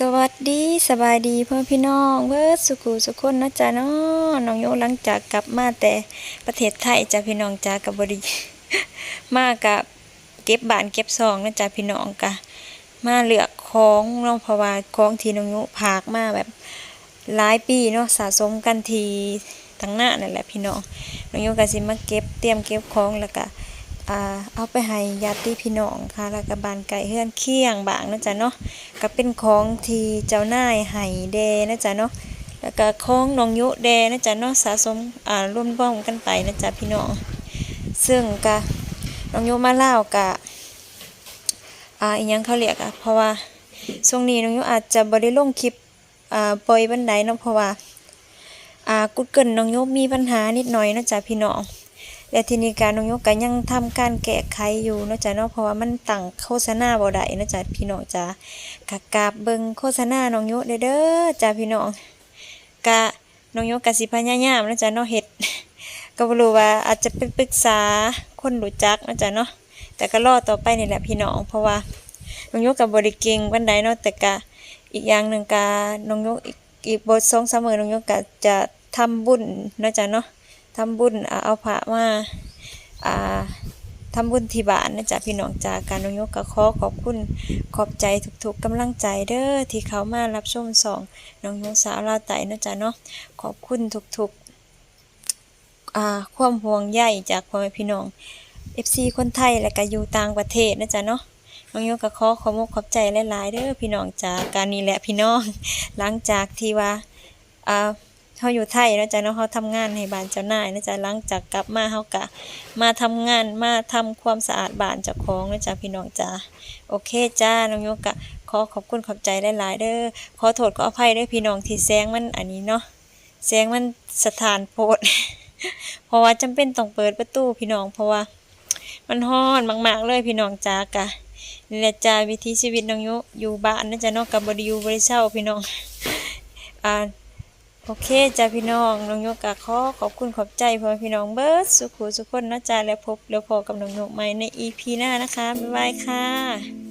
สวัสดีสบายดีเพื่อพี่น้องเบิร์ดสุขุสุขคนนะจ๊ะเนาะน้องโยหลังจากกลับมาแต่ประเทศไทยจ้ะพี่น้องจ้ากับบดีมากับเก็บบ้านเก็บซองนะจ้ะพี่น้องกะมาเลือกของนาะเพราะว่าของทีน้องโยพากมาแบบหลายปีเนาะสะสมกันทีตั้งหน้านั่นแหละพี่น้องน้องโยก็สิมาเก็บเตรียมเก็บของแล้วก็ อ่าเอาไปให้ญาติพี่น้องค่ะแล้วก็บานไก่เฮือนเคียงบางนะจ๊ะเนาะก็เป็นของที่เจ้านายให้แดนะจ๊ะเนาะแล้วก็ของน้องยุแดนะจ๊ะเนาะสะสมอ่ารวมบ้องกันไปนะจ๊ะพี่น้องซึ่งก็น้องยุมาเล่ากะอ่าอีหยังเขาเรียกอะเพราะว่าช่วงนี้น้องยุอาจจะบ่ได้ลงคลิปอ่าปล่อยบันไดเนาะเพราะว่าอ่ากูเกิลน้องยุมีปัญหานิดหน่อยนะจ๊ะพี่น้อง และทีนี้การน้องยกก็ยังทำการแก้ไขอยู่เนาะจ๊ะเนาะเพราะว่ามันตั้งโฆษณาบ่ได้เนาะจ๊ะพี่น้องจ้ากะกาบเบิ่งโฆษณาน้องยกเด้อจ้าพี่น้องกะน้องยกกะสิพยายามเนาะจ๊ะเนาะเฮ็ดก็บ่รู้ว่าอาจจะเป็นปรึกษาคนรู้จักเนาะจ๊ะเนาะแต่ก็รอต่อไปนี่แหละพี่น้องเพราะว่าน้องยกก็บ่ได้เก่งปานใดเนาะแต่กะอีกอย่างหนึ่งกะน้องยกอีกอีกบ่สองสามอน้องยกก็จะทำบุญเนาะจ๊ะเนาะ ทำบุญเอาพระมาอ่าทำบุญที่บ้านนะจ๊ะพี่น้องจากการนงยกก็ขอขอบคุณขอบใจทุกๆกำลังใจเด้อที่เขามารับชมสองน้องยกสาวลาวไตนะจ๊ะเนาะขอบคุณทุกๆความห่วงใยจากพ่อแม่พี่น้อง FC คนไทยและก็อยู่ต่างประเทศนะจ๊ะเนาะน้องยกก็ขอขอบมกขอบใจหลายๆเด้อพี่น้องจากการนี้แหละพี่น้อง หลังจากที่ว่าอ่า เขาอยู่ไทยนะจ๊ะเนาะเขาทำงานให้บ้านเจ้านายนะจ๊ะหลังจากกลับมาเขากะ มาทำงานมาทำความสะอาดบ้านเจ้าของนะจ๊ะพี่น้องจ้าโอเคจ้าน้องโยกะ ขอขอบคุณขอบใจหลาย ๆ เด้อขอโทษขออภัยเด้อพี่น้องที่แซงมันอันนี้เนาะแซงมันสถานโพดเพราะว่าจำเป็นต้องเปิดประตูพี่น้องเพราะว่า มันฮ้อนมาก ๆ เลยพี่น้องจ้ากะนี่แหละจ้าวิถีชีวิตน้องโยอยู่บ้านนะจ๊ะเนาะกับบริยูบริเช่าพี่น้องอ่า โอเคจ้าพี่น้องน้องโยกกะขอขอบคุณขอบใจพ่อพี่น้องเบิร์ดสุขุสุขคนนะจ้าแล้วพบแล้วพอกับน้องโยกใหม่ในอีพีหน้านะคะ บ๊ายบายค่ะ